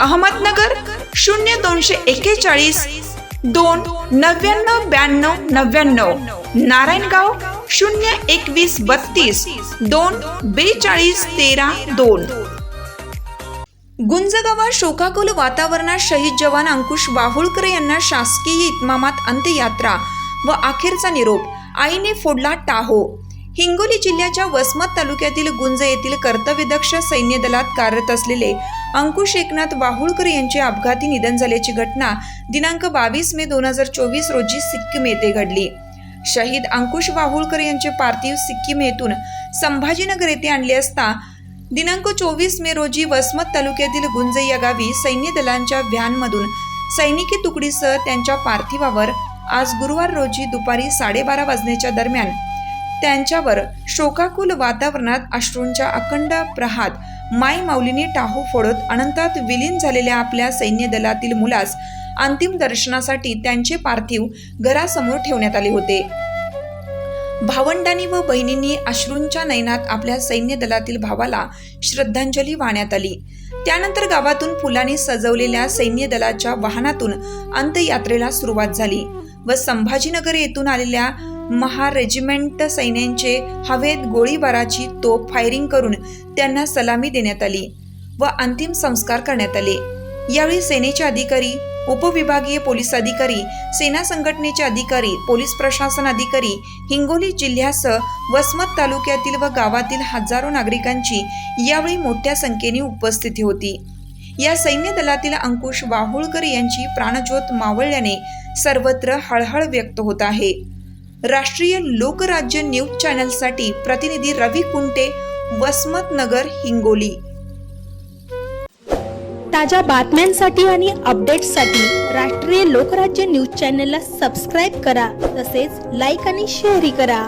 अहमदनगर शून्य दोनशे एक्केचाळीस दोन नव्याण्णव ब्याण्णव नव्याण्णव. नारायणगाव शून्य एकवीस बत्तीस दोन बेचाळीस तेरा दोन. गुंजगावात शोकाकुल वातावरणात शहीद जवान अंकुश बाहुळकर यांना शासकीय इतमामात अंत्ययात्रा व अखेरचा निरोप. आईने फोडला टाहो. हिंगोली जिल्ह्याच्या वसमत तालुक्यातील गुंज येथील कर्तव्यदक्ष सैन्य दलात कार्यरत असलेले अंकुश एकनाथ वाहुळकर यांचे अपघाती निधन झाल्याची घटना दिनांक बावीस मे दोन हजार चोवीस रोजी सिक्कीम येथे घडली. शहीद अंकुश वाहुळकर यांचे पार्थिव सिक्कीम येथून संभाजीनगर येथे आणले असता दिनांक चोवीस मे रोजी वसमत तालुक्यातील गुंज या गावी सैन्य दलांच्या व्हॅनमधून सैनिकी तुकडीसह त्यांच्या पार्थिवावर आज गुरुवार रोजी दुपारी साडेबारा वाजण्याच्या दरम्यान त्यांच्यावर शोकाकुल वातावरणात अश्रूंच्या अखंड प्रहात माय माऊलीने टाहो फोडत अनंतात विलीन झालेल्या आपल्या सैन्य दलातील मुलास अंतिम दर्शनासाठी त्यांचे पार्थिव घरासमोर ठेवण्यात आले होते. भावंडांनी व बहिणींनी अश्रूंच्या नयनात आपल्या सैन्य दलातील भावाला श्रद्धांजली वाहण्यात आली. त्यानंतर गावातून फुलांनी सजवलेल्या सैन्य दलाच्या वाहनातून अंत्ययात्रेला सुरुवात झाली व संभाजीनगर येथून आलेल्या महा रेजिमेंट सैन्यांचे हवेत गोळीबाराची तोप फायरिंग करून त्यांना सलामी देण्यात आली व अंतिम संस्कार करण्यात आले. यावेळी सेनेचे अधिकारी उपविभागीय पोलीस अधिकारी सेना संघटनेचे अधिकारी पोलीस प्रशासन अधिकारी हिंगोली जिल्ह्यासह वसमत तालुक्यातील व गावातील हजारो नागरिकांची यावेळी मोठ्या संख्येने उपस्थिती होती. या सैन्य दलातील अंकुश वाहुळकर यांची प्राणज्योत मावळल्याने सर्वत्र हळहळ व्यक्त होत आहे. राष्ट्रीय लोकराज्य न्यूज चॅनलसाठी प्रतिनिधी रवी कुंटे वसमत नगर हिंगोली. ताज्या बातम्यांसाठी आणि अपडेट्ससाठी राष्ट्रीय लोकराज्य न्यूज चॅनलला सबस्क्राईब करा तसेच लाईक आणि शेअरही करा.